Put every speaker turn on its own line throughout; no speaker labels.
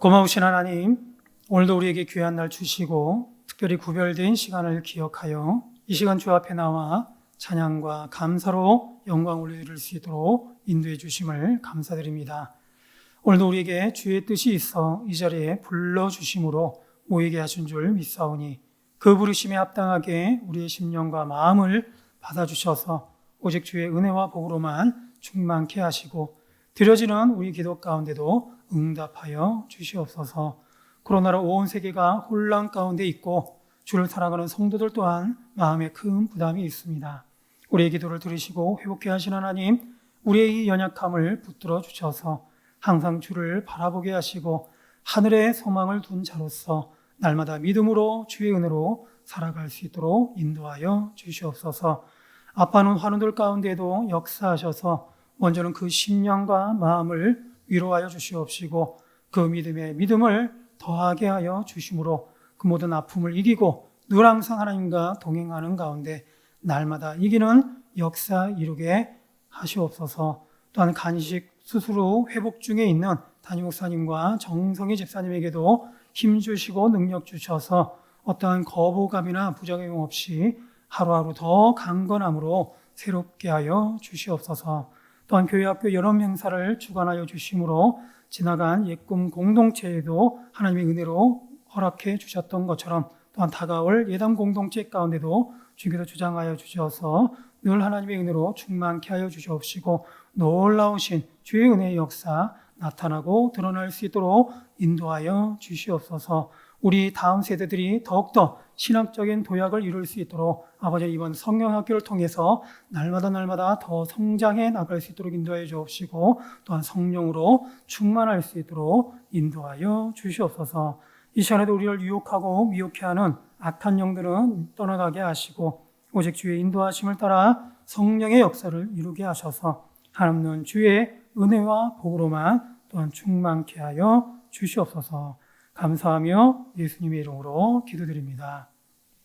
고마우신 하나님, 오늘도 우리에게 귀한 날 주시고 특별히 구별된 시간을 기억하여 이 시간 주 앞에 나와 찬양과 감사로 영광 올려드릴 수 있도록 인도해 주심을 감사드립니다. 오늘도 우리에게 주의 뜻이 있어 이 자리에 불러주심으로 모이게 하신 줄 믿사오니 그 부르심에 합당하게 우리의 심령과 마음을 받아주셔서 오직 주의 은혜와 복으로만 충만케 하시고 드려지는 우리 기도 가운데도 응답하여 주시옵소서 코로나로 온 세계가 혼란 가운데 있고 주를 사랑하는 성도들 또한 마음에 큰 부담이 있습니다. 우리의 기도를 들으시고 회복케 하신 하나님, 우리의 이 연약함을 붙들어 주셔서 항상 주를 바라보게 하시고 하늘에 소망을 둔 자로서 날마다 믿음으로 주의 은혜로 살아갈 수 있도록 인도하여 주시옵소서. 아빠는 환우들 가운데도 역사하셔서 먼저는 그 심령과 마음을 위로하여 주시옵시고 그 믿음에 믿음을 더하게 하여 주심으로 그 모든 아픔을 이기고 늘 항상 하나님과 동행하는 가운데 날마다 이기는 역사 이루게 하시옵소서. 또한 간식 후 회복 중에 있는 담임 목사님과 정성희 집사님에게도 힘 주시고 능력 주셔서 어떠한 거부감이나 부작용 없이 하루하루 더 강건함으로 새롭게 하여 주시옵소서. 또한 교회학교 여러 행사를 주관하여 주심으로 지나간 옛 꿈 공동체에도 하나님의 은혜로 허락해 주셨던 것처럼 또한 다가올 예담 공동체 가운데도 주기도 주장하여 주셔서 늘 하나님의 은혜로 충만케 하여 주시옵시고 놀라우신 주의 은혜의 역사 나타나고 드러날 수 있도록 인도하여 주시옵소서. 우리 다음 세대들이 더욱더 신학적인 도약을 이룰 수 있도록 아버지 이번 성령학교를 통해서 날마다 날마다 더 성장해 나갈 수 있도록 인도하여 주옵시고 또한 성령으로 충만할 수 있도록 인도하여 주시옵소서. 이 시간에도 우리를 유혹하고 미혹해 하는 악한 영들은 떠나가게 하시고 오직 주의 인도하심을 따라 성령의 역사를 이루게 하셔서 하나님은 주의 은혜와 복으로만 또한 충만케 하여 주시옵소서. 감사하며 예수님의 이름으로 기도드립니다.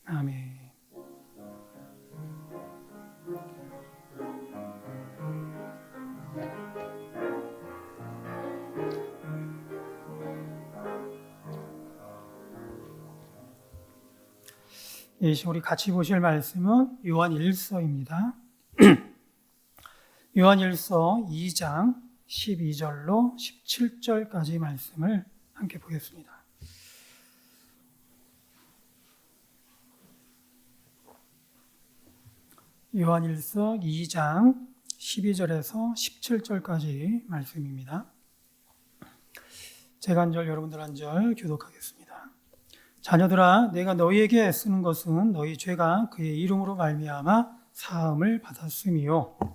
아멘. 이 시간 우리 같이 보실 말씀은 요한 1서입니다. 요한 1서 2장 12절로 17절까지 말씀을 함께 보겠습니다. 요한 1서 2장 12절에서 17절까지 말씀입니다. 제가 한 절, 여러분들 한 절 교독하겠습니다. 자녀들아, 내가 너희에게 쓰는 것은 너희 죄가 그의 이름으로 말미암아 사함을 받았음이요.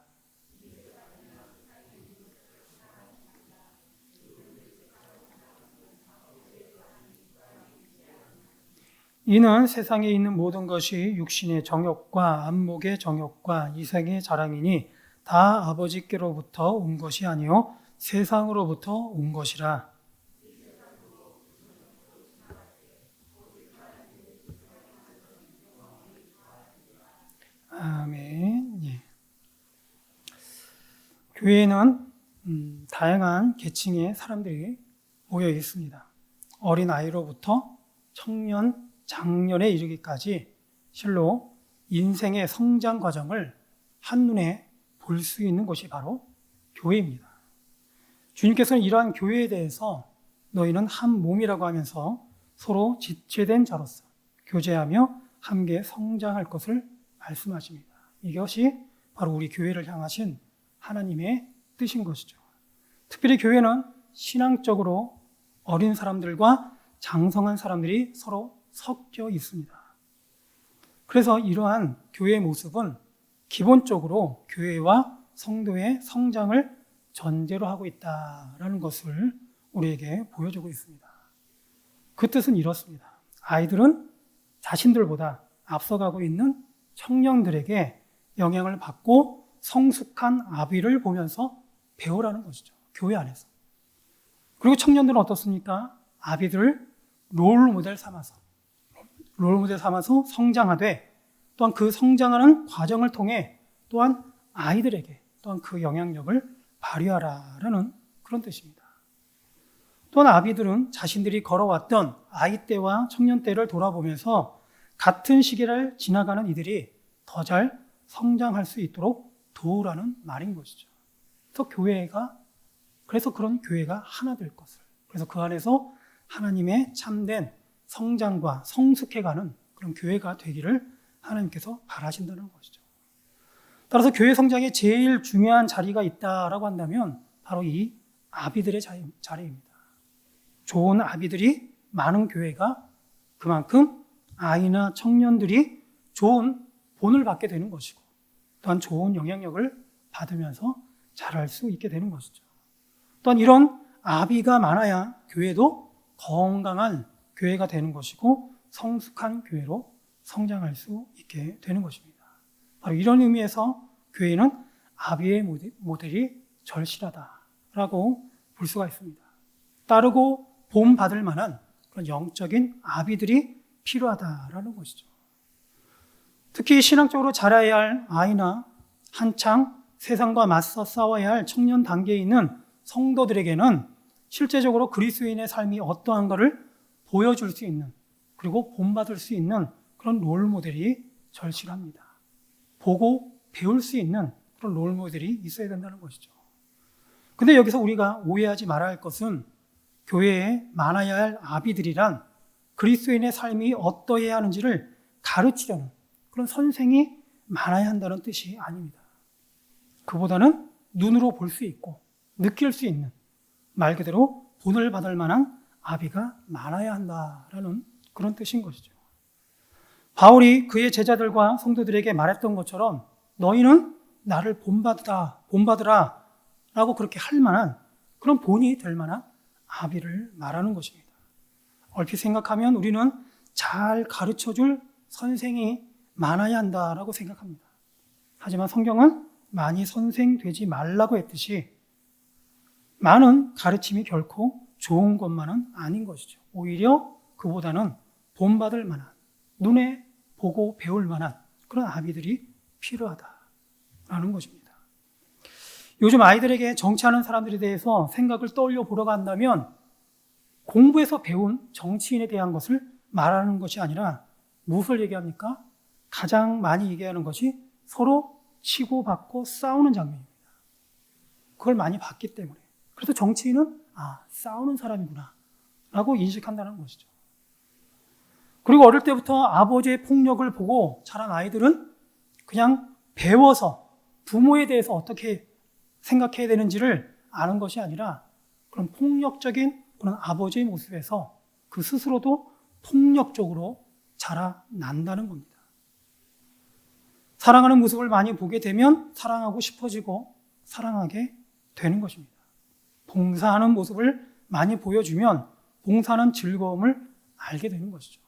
이는 세상에 있는 모든 것이 육신의 정욕과 안목의 정욕과 이생의 자랑이니 다 아버지께로부터 온 것이 아니요 세상으로부터 온 것이라. 아멘. 예. 교회에는 음, 다양한 계층의 사람들이 모여 있습니다. 어린 아이로부터 청년, 장년에 이르기까지 실로 인생의 성장 과정을 한눈에 볼 수 있는 곳이 바로 교회입니다. 주님께서는 이러한 교회에 대해서 너희는 한 몸이라고 하면서 서로 지체된 자로서 교제하며 함께 성장할 것을 말씀하십니다. 이것이 바로 우리 교회를 향하신 하나님의 뜻인 것이죠. 특별히 교회는 신앙적으로 어린 사람들과 장성한 사람들이 서로 섞여 있습니다. 그래서 이러한 교회의 모습은 기본적으로 교회와 성도의 성장을 전제로 하고 있다라는 것을 우리에게 보여주고 있습니다. 그 뜻은 이렇습니다. 아이들은 자신들보다 앞서가고 있는 청년들에게 영향을 받고 성숙한 아비를 보면서 배우라는 것이죠. 교회 안에서. 그리고 청년들은 어떻습니까? 아비들을 롤 모델 삼아서 롤 모델 삼아서 성장하되 또한 그 성장하는 과정을 통해 또한 아이들에게 또한 그 영향력을 발휘하라라는 그런 뜻입니다. 또한 아비들은 자신들이 걸어왔던 아이 때와 청년 때를 돌아보면서 같은 시기를 지나가는 이들이 더 잘 성장할 수 있도록 도우라는 말인 것이죠. 그래서 교회가 그래서 그런 교회가 하나 될 것을 그래서 그 안에서 하나님의 참된 성장과 성숙해가는 그런 교회가 되기를 하나님께서 바라신다는 것이죠. 따라서 교회 성장에 제일 중요한 자리가 있다라고 한다면 바로 이 아비들의 자리입니다. 좋은 아비들이 많은 교회가 그만큼 아이나 청년들이 좋은 본을 받게 되는 것이고 또한 좋은 영향력을 받으면서 자랄 수 있게 되는 것이죠. 또한 이런 아비가 많아야 교회도 건강한 교회가 되는 것이고 성숙한 교회로 성장할 수 있게 되는 것입니다. 바로 이런 의미에서 교회는 아비의 모델이 절실하다라고 볼 수가 있습니다. 따르고 본받을 만한 그런 영적인 아비들이 필요하다라는 것이죠. 특히 신앙적으로 자라야 할 아이나 한창 세상과 맞서 싸워야 할 청년 단계에 있는 성도들에게는 실제적으로 그리스도인의 삶이 어떠한가를 보여줄 수 있는 그리고 본받을 수 있는 그런 롤 모델이 절실합니다. 보고 배울 수 있는 그런 롤 모델이 있어야 된다는 것이죠. 근데 여기서 우리가 오해하지 말아야 할 것은 교회에 많아야 할 아비들이란 그리스도인의 삶이 어떠해야 하는지를 가르치려는 그런 선생이 많아야 한다는 뜻이 아닙니다. 그보다는 눈으로 볼 수 있고 느낄 수 있는 말 그대로 본을 받을 만한 아비가 많아야 한다라는 그런 뜻인 것이죠. 바울이 그의 제자들과 성도들에게 말했던 것처럼 너희는 나를 본받으라, 본받으라 라고 그렇게 할 만한 그런 본이 될 만한 아비를 말하는 것입니다. 얼핏 생각하면 우리는 잘 가르쳐 줄 선생이 많아야 한다라고 생각합니다. 하지만 성경은 많이 선생 되지 말라고 했듯이 많은 가르침이 결코 좋은 것만은 아닌 것이죠. 오히려 그보다는 본받을 만한, 눈에 보고 배울 만한 그런 아비들이 필요하다라는 것입니다. 요즘 아이들에게 정치하는 사람들에 대해서 생각을 떠올려 보러 간다면 공부에서 배운 정치인에 대한 것을 말하는 것이 아니라 무엇을 얘기합니까? 가장 많이 얘기하는 것이 서로 치고받고 싸우는 장면입니다. 그걸 많이 봤기 때문에. 그래서 정치인은 아, 싸우는 사람이구나. 라고 인식한다는 것이죠. 그리고 어릴 때부터 아버지의 폭력을 보고 자란 아이들은 그냥 배워서 부모에 대해서 어떻게 생각해야 되는지를 아는 것이 아니라 그런 폭력적인 그런 아버지의 모습에서 그 스스로도 폭력적으로 자라난다는 겁니다. 사랑하는 모습을 많이 보게 되면 사랑하고 싶어지고 사랑하게 되는 것입니다. 봉사하는 모습을 많이 보여주면 봉사는 즐거움을 알게 되는 것이죠.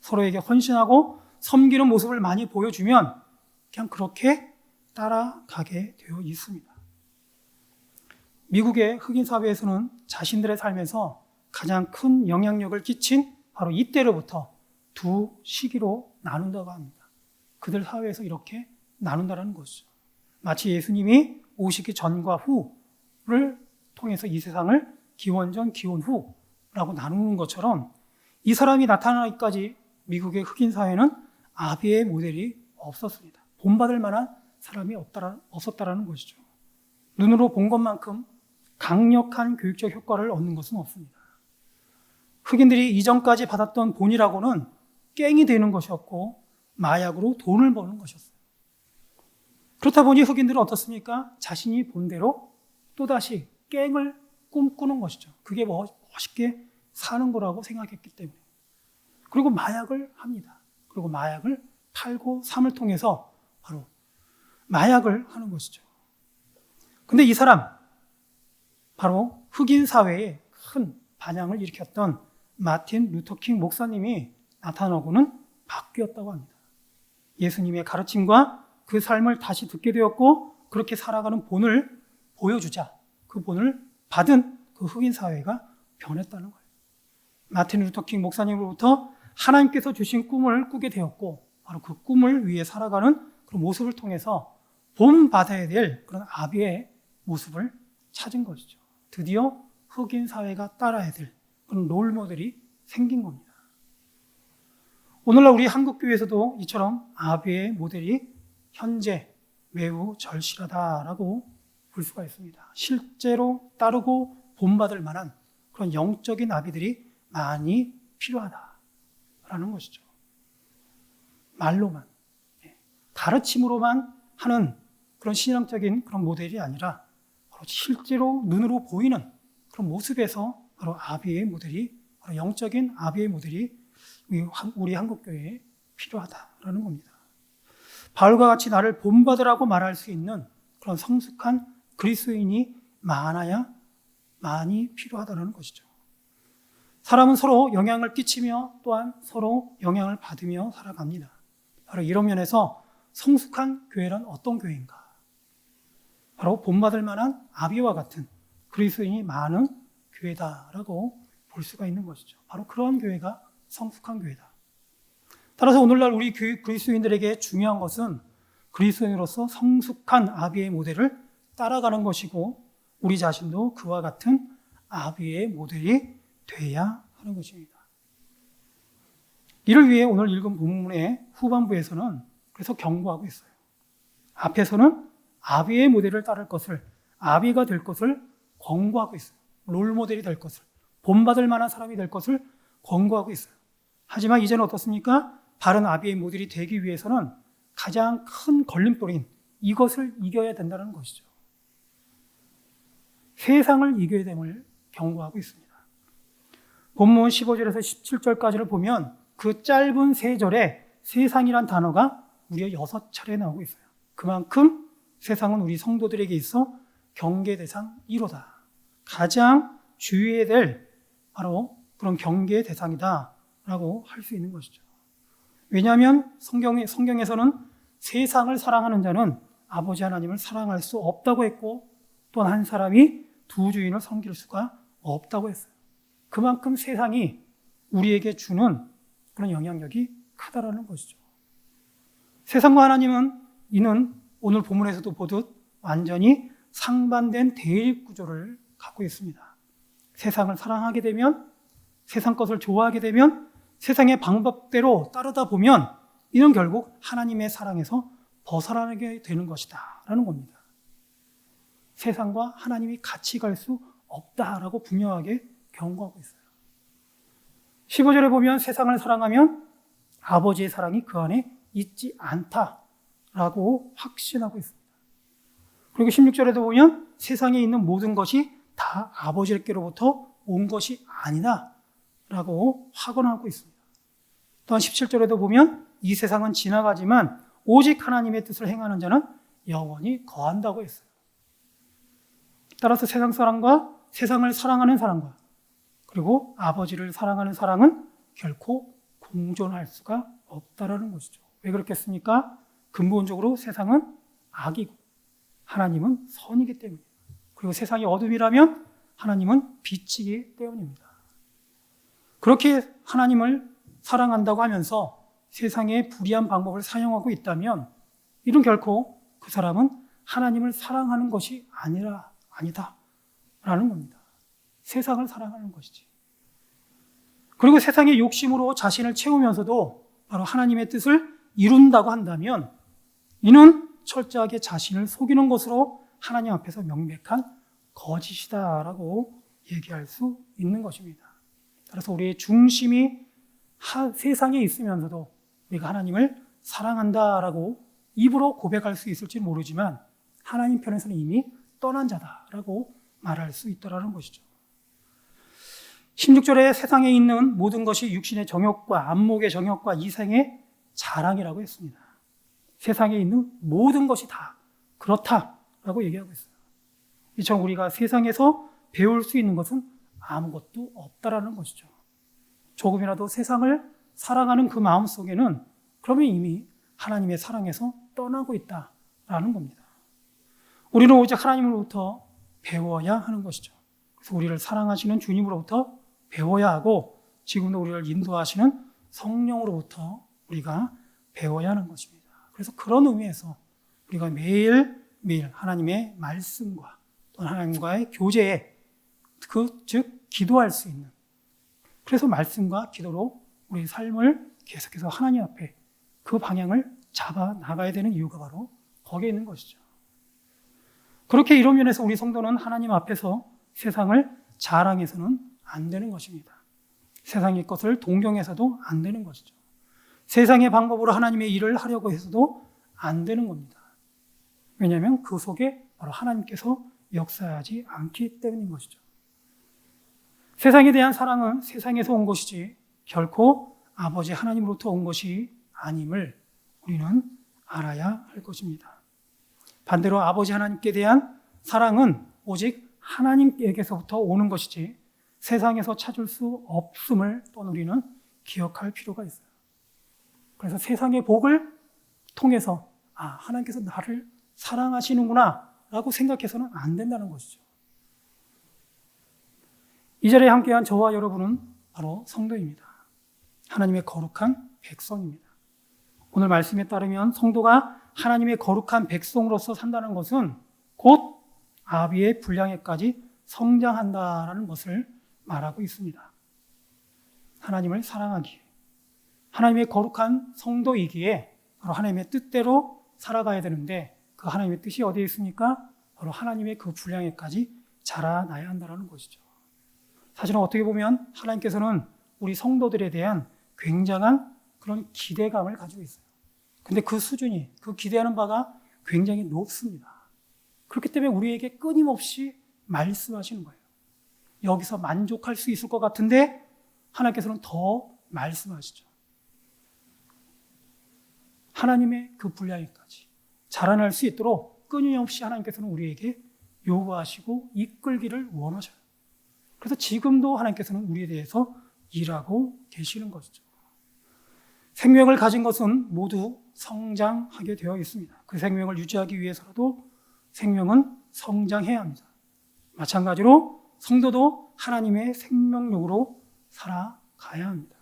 서로에게 헌신하고 섬기는 모습을 많이 보여주면 그냥 그렇게 따라가게 되어 있습니다. 미국의 흑인 사회에서는 자신들의 삶에서 가장 큰 영향력을 끼친 바로 이때로부터 두 시기로 나눈다고 합니다. 그들 사회에서 이렇게 나눈다라는 것이죠. 마치 예수님이 오시기 전과 후를 통해서 이 세상을 기원 전, 기원 후라고 나누는 것처럼 이 사람이 나타나기까지 미국의 흑인 사회는 아비의 모델이 없었습니다. 본받을 만한 사람이 없다라, 없었다라는 것이죠. 눈으로 본 것만큼 강력한 교육적 효과를 얻는 것은 없습니다. 흑인들이 이전까지 받았던 본이라고는 깽이 되는 것이었고 마약으로 돈을 버는 것이었어요. 그렇다 보니 흑인들은 어떻습니까? 자신이 본대로 또다시 깽을 꿈꾸는 것이죠. 그게 멋있게 사는 거라고 생각했기 때문에. 그리고 마약을 합니다. 그리고 마약을 팔고 삶을 통해서 바로 마약을 하는 것이죠. 근데 이 사람, 바로 흑인 사회에 큰 반향을 일으켰던 마틴 루터킹 목사님이 나타나고는 바뀌었다고 합니다. 예수님의 가르침과 그 삶을 다시 듣게 되었고 그렇게 살아가는 본을 보여주자 그 본을 받은 그 흑인 사회가 변했다는 거예요. 마틴 루터킹 목사님으로부터 하나님께서 주신 꿈을 꾸게 되었고 바로 그 꿈을 위해 살아가는 그런 모습을 통해서 본받아야 될 그런 아비의 모습을 찾은 것이죠. 드디어 흑인 사회가 따라야 될 그런 롤 모델이 생긴 겁니다. 오늘날 우리 한국교회에서도 이처럼 아비의 모델이 현재 매우 절실하다라고 볼 수가 있습니다. 실제로 따르고 본받을 만한 그런 영적인 아비들이 많이 필요하다라는 것이죠. 말로만, 예, 가르침으로만 하는 그런 신앙적인 그런 모델이 아니라 바로 실제로 눈으로 보이는 그런 모습에서 바로 아비의 모델이 바로 영적인 아비의 모델이 우리 한국교회에 필요하다라는 겁니다. 바울과 같이 나를 본받으라고 말할 수 있는 그런 성숙한 그리스도인이 많아야 많이 필요하다는 것이죠. 사람은 서로 영향을 끼치며 또한 서로 영향을 받으며 살아갑니다. 바로 이런 면에서 성숙한 교회란 어떤 교회인가? 바로 본받을 만한 아비와 같은 그리스도인이 많은 교회다라고 볼 수가 있는 것이죠. 바로 그런 교회가 성숙한 교회다. 따라서 오늘날 우리 그리스도인들에게 중요한 것은 그리스도인으로서 성숙한 아비의 모델을 따라가는 것이고 우리 자신도 그와 같은 아비의 모델이 돼야 하는 것입니다. 이를 위해 오늘 읽은 본문의 후반부에서는 그래서 경고하고 있어요. 앞에서는 아비의 모델을 따를 것을, 아비가 될 것을 권고하고 있어요. 롤 모델이 될 것을, 본받을 만한 사람이 될 것을 권고하고 있어요. 하지만 이제는 어떻습니까? 바른 아비의 모델이 되기 위해서는 가장 큰 걸림돌인 이것을 이겨야 된다는 것이죠. 세상을 이겨야 됨을 경고하고 있습니다. 본문 15절에서 17절까지를 보면 그 짧은 세 절에 세상이란 단어가 무려 여섯 차례 나오고 있어요. 그만큼 세상은 우리 성도들에게 있어 경계 대상 1호다. 가장 주의해야 될 바로 그런 경계의 대상이다 라고 할 수 있는 것이죠. 왜냐하면 성경에, 성경에서는 세상을 사랑하는 자는 아버지 하나님을 사랑할 수 없다고 했고 또한 한 사람이 두 주인을 섬길 수가 없다고 했어요. 그만큼 세상이 우리에게 주는 그런 영향력이 크다라는 것이죠. 세상과 하나님은 이는 오늘 본문에서도 보듯 완전히 상반된 대립 구조를 갖고 있습니다. 세상을 사랑하게 되면 세상 것을 좋아하게 되면 세상의 방법대로 따르다 보면 이는 결국 하나님의 사랑에서 벗어나게 되는 것이다. 라는 겁니다. 세상과 하나님이 같이 갈 수 없다라고 분명하게 경고하고 있어요. 15절에 보면 세상을 사랑하면 아버지의 사랑이 그 안에 있지 않다라고 확신하고 있습니다. 그리고 16절에도 보면 세상에 있는 모든 것이 다 아버지께로부터 온 것이 아니다 라고 확언하고 있습니다. 또한 17절에도 보면 이 세상은 지나가지만 오직 하나님의 뜻을 행하는 자는 영원히 거한다고 했어요. 따라서 세상 사람과 세상을 사랑하는 사람과 그리고 아버지를 사랑하는 사랑은 결코 공존할 수가 없다라는 것이죠. 왜 그렇겠습니까? 근본적으로 세상은 악이고 하나님은 선이기 때문입니다. 그리고 세상이 어둠이라면 하나님은 빛이기 때문입니다. 그렇게 하나님을 사랑한다고 하면서 세상의 불의한 방법을 사용하고 있다면 이는 결코 그 사람은 하나님을 사랑하는 것이 아니라 아니다. 라는 겁니다. 세상을 사랑하는 것이지. 그리고 세상의 욕심으로 자신을 채우면서도 바로 하나님의 뜻을 이룬다고 한다면 이는 철저하게 자신을 속이는 것으로 하나님 앞에서 명백한 거짓이다라고 얘기할 수 있는 것입니다. 따라서 우리의 중심이 세상에 있으면서도 우리가 하나님을 사랑한다라고 입으로 고백할 수 있을지 모르지만 하나님 편에서는 이미 떠난 자다라고 말할 수 있다라는 것이죠. 16절에 세상에 있는 모든 것이 육신의 정욕과 안목의 정욕과 이생의 자랑이라고 했습니다. 세상에 있는 모든 것이 다 그렇다라고 얘기하고 있어요. 이처럼 우리가 세상에서 배울 수 있는 것은 아무것도 없다라는 것이죠. 조금이라도 세상을 사랑하는 그 마음 속에는 그러면 이미 하나님의 사랑에서 떠나고 있다라는 겁니다. 우리는 오직 하나님으로부터 배워야 하는 것이죠. 그래서 우리를 사랑하시는 주님으로부터 배워야 하고 지금도 우리를 인도하시는 성령으로부터 우리가 배워야 하는 것입니다. 그래서 그런 의미에서 우리가 매일 매일 하나님의 말씀과 또 하나님과의 교제에 그 즉 기도할 수 있는 그래서 말씀과 기도로 우리 삶을 계속해서 하나님 앞에 그 방향을 잡아 나가야 되는 이유가 바로 거기에 있는 것이죠. 그렇게 이런 면에서 우리 성도는 하나님 앞에서 세상을 자랑해서는 안 되는 것입니다. 세상의 것을 동경해서도 안 되는 것이죠. 세상의 방법으로 하나님의 일을 하려고 해서도 안 되는 겁니다. 왜냐하면 그 속에 바로 하나님께서 역사하지 않기 때문인 것이죠. 세상에 대한 사랑은 세상에서 온 것이지 결코 아버지 하나님으로부터 온 것이 아님을 우리는 알아야 할 것입니다. 반대로 아버지 하나님께 대한 사랑은 오직 하나님께게서부터 오는 것이지 세상에서 찾을 수 없음을 또 우리는 기억할 필요가 있어요. 그래서 세상의 복을 통해서 아, 하나님께서 나를 사랑하시는구나 라고 생각해서는 안 된다는 것이죠. 이 자리에 함께한 저와 여러분은 바로 성도입니다. 하나님의 거룩한 백성입니다. 오늘 말씀에 따르면 성도가 하나님의 거룩한 백성으로서 산다는 것은 곧 아비의 분량에까지 성장한다라는 것을 말하고 있습니다. 하나님을 사랑하기, 하나님의 거룩한 성도이기에 바로 하나님의 뜻대로 살아가야 되는데 그 하나님의 뜻이 어디에 있습니까? 바로 하나님의 그 분량에까지 자라나야 한다는 것이죠. 사실은 어떻게 보면 하나님께서는 우리 성도들에 대한 굉장한 그런 기대감을 가지고 있어요. 근데 그 수준이, 그 기대하는 바가 굉장히 높습니다. 그렇기 때문에 우리에게 끊임없이 말씀하시는 거예요. 여기서 만족할 수 있을 것 같은데 하나님께서는 더 말씀하시죠. 하나님의 그 분량에까지 자라날 수 있도록 끊임없이 하나님께서는 우리에게 요구하시고 이끌기를 원하셔요. 그래서 지금도 하나님께서는 우리에 대해서 일하고 계시는 것이죠. 생명을 가진 것은 모두 성장하게 되어 있습니다. 그 생명을 유지하기 위해서라도 생명은 성장해야 합니다. 마찬가지로 성도도 하나님의 생명력으로 살아가야 합니다.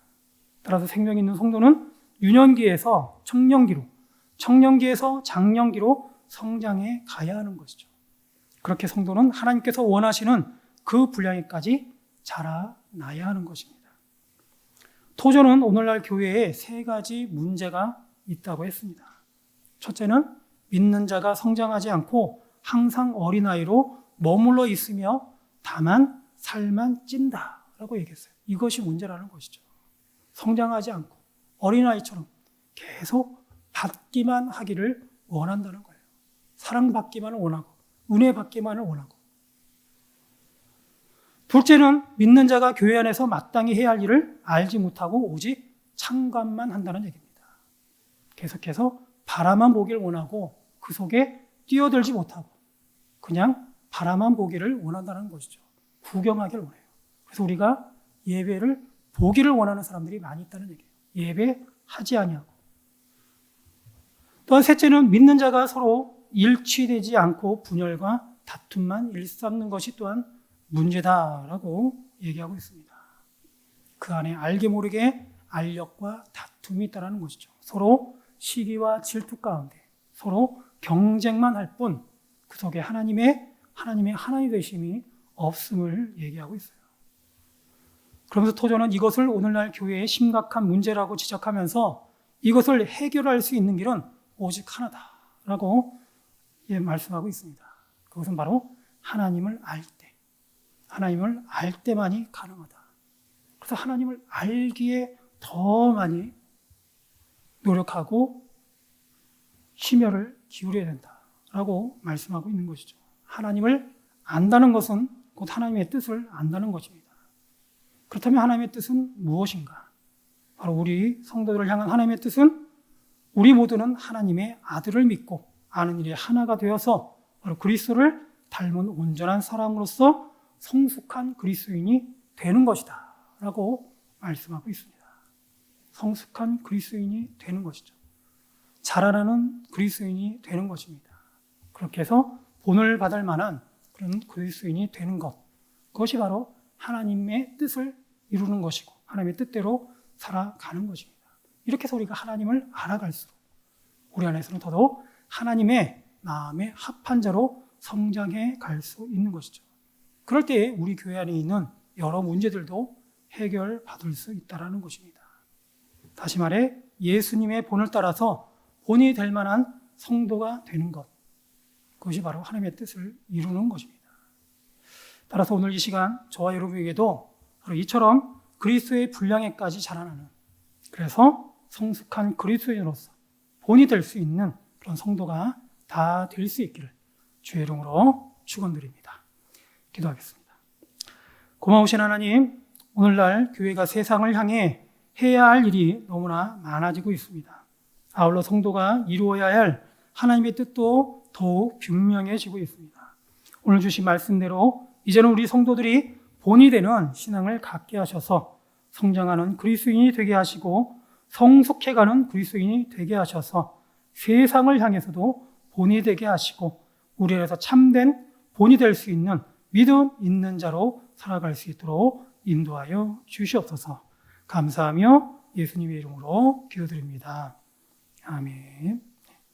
따라서 생명 있는 성도는 유년기에서 청년기로, 청년기에서 장년기로 성장해 가야 하는 것이죠. 그렇게 성도는 하나님께서 원하시는 그 분량에까지 자라나야 하는 것입니다. 토저는 오늘날 교회에 세 가지 문제가 있다고 했습니다. 첫째는 믿는 자가 성장하지 않고 항상 어린아이로 머물러 있으며 다만 살만 찐다 라고 얘기했어요. 이것이 문제라는 것이죠. 성장하지 않고 어린아이처럼 계속 받기만 하기를 원한다는 거예요. 사랑받기만을 원하고 은혜 받기만을 원하고 둘째는 믿는 자가 교회 안에서 마땅히 해야 할 일을 알지 못하고 오직 참관만 한다는 얘기입니다. 계속해서 바라만 보기를 원하고 그 속에 뛰어들지 못하고 그냥 바라만 보기를 원한다는 것이죠. 구경하기를 원해요. 그래서 우리가 예배를 보기를 원하는 사람들이 많이 있다는 얘기예요. 예배하지 아니하고. 또한 셋째는 믿는 자가 서로 일치되지 않고 분열과 다툼만 일삼는 것이 또한 문제다라고 얘기하고 있습니다. 그 안에 알게 모르게 알력과 다툼이 있다는 것이죠. 서로 시기와 질투 가운데 서로 경쟁만 할 뿐 그 속에 하나님의 하나님의 하나님 되심이 없음을 얘기하고 있어요. 그러면서 토저는 이것을 오늘날 교회의 심각한 문제라고 지적하면서 이것을 해결할 수 있는 길은 오직 하나다라고 예, 말씀하고 있습니다. 그것은 바로 하나님을 알 때, 하나님을 알 때만이 가능하다. 그래서 하나님을 알기에 더 많이 노력하고 심혈을 기울여야 된다라고 말씀하고 있는 것이죠. 하나님을 안다는 것은 곧 하나님의 뜻을 안다는 것입니다. 그렇다면 하나님의 뜻은 무엇인가? 바로 우리 성도들을 향한 하나님의 뜻은 우리 모두는 하나님의 아들을 믿고 아는 일이 하나가 되어서 바로 그리스도를 닮은 온전한 사람으로서 성숙한 그리스도인이 되는 것이다. 라고 말씀하고 있습니다. 성숙한 그리스도인이 되는 것이죠. 자라나는 그리스도인이 되는 것입니다. 그렇게 해서 본을 받을 만한 그런 그리스도인이 되는 것. 그것이 바로 하나님의 뜻을 이루는 것이고 하나님의 뜻대로 살아가는 것입니다. 이렇게 해서 우리가 하나님을 알아갈수록 우리 안에서는 더더욱 하나님의 마음에 합한 자로 성장해 갈 수 있는 것이죠. 그럴 때 우리 교회 안에 있는 여러 문제들도 해결받을 수 있다라는 것입니다. 다시 말해 예수님의 본을 따라서 본이 될 만한 성도가 되는 것. 그것이 바로 하나님의 뜻을 이루는 것입니다. 따라서 오늘 이 시간 저와 여러분에게도 바로 이처럼 그리스도의 분량에까지 자라나는 그래서 성숙한 그리스도인으로서 본이 될 수 있는 그런 성도가 다 될 수 있기를 주의 이름으로 축원드립니다. 기도하겠습니다. 고마우신 하나님, 오늘날 교회가 세상을 향해 해야 할 일이 너무나 많아지고 있습니다. 아울러 성도가 이루어야 할 하나님의 뜻도 더욱 분명해지고 있습니다. 오늘 주신 말씀대로 이제는 우리 성도들이 본이 되는 신앙을 갖게 하셔서 성장하는 그리스도인이 되게 하시고 성숙해가는 그리스도인이 되게 하셔서 세상을 향해서도 본이 되게 하시고 우리 안에서 참된 본이 될 수 있는 믿음 있는 자로 살아갈 수 있도록 인도하여 주시옵소서. 감사하며 예수님의 이름으로 기도드립니다. 아멘.